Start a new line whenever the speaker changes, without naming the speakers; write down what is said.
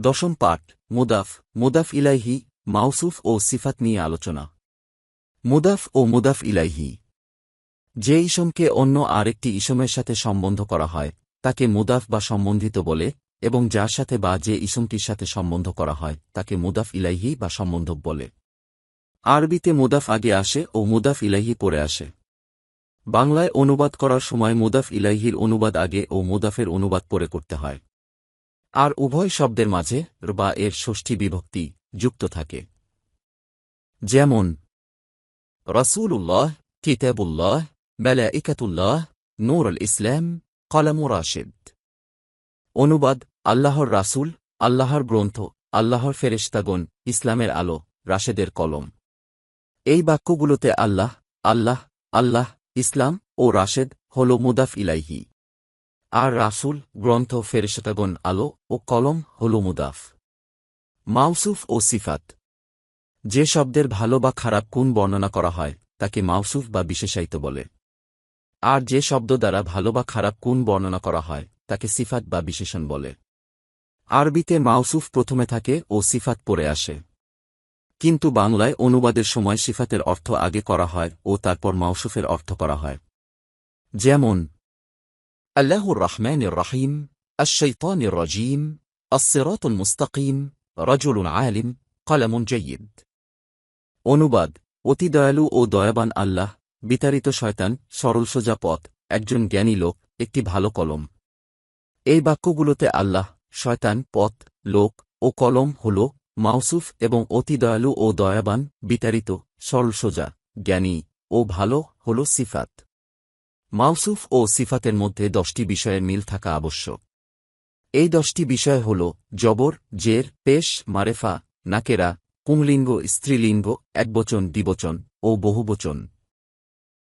দশম পাঠ, মুদাফ মুদাফ ইলাইহি, মাউসুফ ও সিফাত নিয়ে আলোচনা। মুদাফ ও মুদাফ ইলাইহি। যে ইসমকে অন্য আরেকটি ইসমের সাথে সম্বন্ধ করা হয়, তাকে মুদাফ বা সম্বন্ধিত বলে, এবং যার সাথে বা যে ইসমটির সাথে সম্বন্ধ করা হয়, তাকে মুদাফ ইলাইহি বা সম্বন্ধক বলে। আরবিতে মুদাফ আগে আসে ও মুদাফ ইলাইহি পরে আসে। বাংলায় অনুবাদ করার সময় মুদাফ ইলাইহির অনুবাদ আগে ও মুদাফের অনুবাদ পরে করতে হয়। আর উভয় শব্দের মাঝে র বা এর ষষ্ঠী বিভক্তি যুক্ত থাকে। যেমন রসুল্লাহ কিতাবুল্লাহ বেলাইকাতুল্লাহ নূর আল ইসলাম, কলাম রাশেদ। অনুবাদ, আল্লাহর রাসূল, আল্লাহর গ্রন্থ, আল্লাহর ফেরেশতাগণ, ইসলামের আলো, রাশেদের কলম। এই বাক্যগুলোতে আল্লাহ আল্লাহ আল্লাহ, ইসলাম ও রাশেদ হল মুদাফ ইলাইহি। আর রাসূল, গ্রন্থ, ফেরেশতাগণ, আলো ও কলম হল মুদাফ। মাউসুফ ও সিফাত। যে শব্দের ভালো বা খারাপ কোন বর্ণনা করা হয়, তাকে মাউসুফ বা বিশেষায়িত বলে। আর যে শব্দ দ্বারা ভালো বা খারাপ কোন বর্ণনা করা হয়, তাকে সিফাত বা বিশেষণ বলে। আরবিতে মাউসুফ প্রথমে থাকে ও সিফাত পরে আসে। কিন্তু বাংলায় অনুবাদের সময় সিফাতের অর্থ আগে করা হয় ও তারপর মাউসুফের অর্থ করা হয়। যেমন আল্লাহুর রহমানির রহিম আশৈতানির রজিম আসিরাতুল মুস্তাকিম রজুলুন আলিম কলামুন জয়িদ অনুবাদ অতি দয়ালু ও দয়াবান আল্লাহ বিতাড়িত শয়তান সরল সোজা পথ একজন জ্ঞানী লোক একটি ভালো কলম এই বাক্যগুলোতে আল্লাহ শয়তান পথ লোক ও কলম হল মাউসুফ এবং অতি দয়ালু ও দয়াবান বিতাড়িত সরল সোজা জ্ঞানী ও ভালো হল সিফাত মাউসুফ ও সিফাতের মধ্যে দশটি বিষয়ের মিল থাকা আবশ্যক। এই দশটি বিষয় হল জবর, জের, পেশ, মারেফা, নাকেরা কুমলিঙ্গ স্ত্রীলিঙ্গ, একবচন, দ্বিবচন ও বহুবচন।